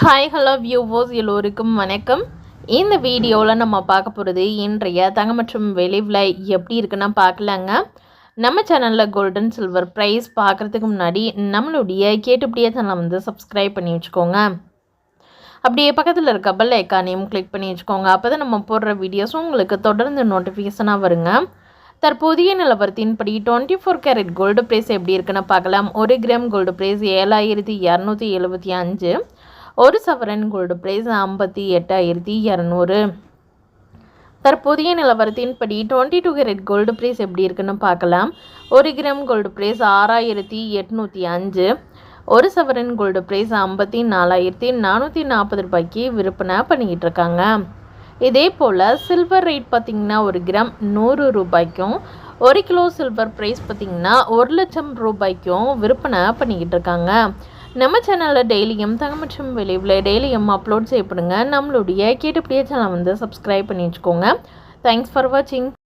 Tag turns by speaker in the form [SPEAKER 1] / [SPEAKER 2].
[SPEAKER 1] Hi hello வியூவோஸ் எல்லோருக்கும் வணக்கம். இந்த வீடியோவில் நம்ம பார்க்க போகிறது இன்றைய தங்க மற்றும் வெளிவில் எப்படி இருக்குன்னா பார்க்கலாங்க. நம்ம சேனலில் கோல்டன் சில்வர் ப்ரைஸ் பார்க்குறதுக்கு முன்னாடி நம்மளுடைய கேட்டுப்படியே சேனலை வந்து சப்ஸ்கிரைப் பண்ணி வச்சுக்கோங்க. அப்படியே பக்கத்தில் இருக்க பெல் ஐக்கானையும் கிளிக் பண்ணி வச்சுக்கோங்க. அப்போ தான் நம்ம போடுற வீடியோஸும் உங்களுக்கு தொடர்ந்து நோட்டிஃபிகேஷனாக வருங்க. தற்போதைய நிலவரத்தின்படி twenty four carat gold price எப்படி இருக்குன்னு பார்க்கலாம். ஒரு கிராம் கோல்டு ப்ரைஸ் ஏழாயிரத்தி இரநூத்தி எழுபத்தி அஞ்சு. ஒரு சவரன் கோல்டு பிரைஸ் ஐம்பத்தி எட்டாயிரத்தி இரநூறு. தற்போதைய நிலவரத்தின்படி twenty two carat gold price எப்படி இருக்குன்னு பார்க்கலாம். ஒரு கிராம் கோல்டு ப்ரைஸ் ஆறாயிரத்தி எட்நூற்றி அஞ்சு. ஒரு சவரன் கோல்டு ப்ரைஸ் ஐம்பத்தி நாலாயிரத்தி நானூற்றி நாற்பது ரூபாய்க்கு விற்பனை பண்ணிக்கிட்டு இருக்காங்க. இதே போல் சில்வர் ரேட் பார்த்திங்கன்னா ஒரு கிராம் நூறு ரூபாய்க்கும் ஒரு கிலோ சில்வர் ப்ரைஸ் பார்த்திங்கன்னா ஒரு லட்சம் ரூபாய்க்கும் விற்பனை பண்ணிக்கிட்டு இருக்காங்க. நம்ம சேனலில் டெய்லியும் தங்க வெளியில் டெய்லியும் அப்லோட் செய்யப்படுங்க. நம்மளுடைய கேட்டுப்படியே சேனல் வந்து சப்ஸ்கிரைப் பண்ணி வச்சுக்கோங்க. தேங்க்ஸ் ஃபார் வாட்சிங்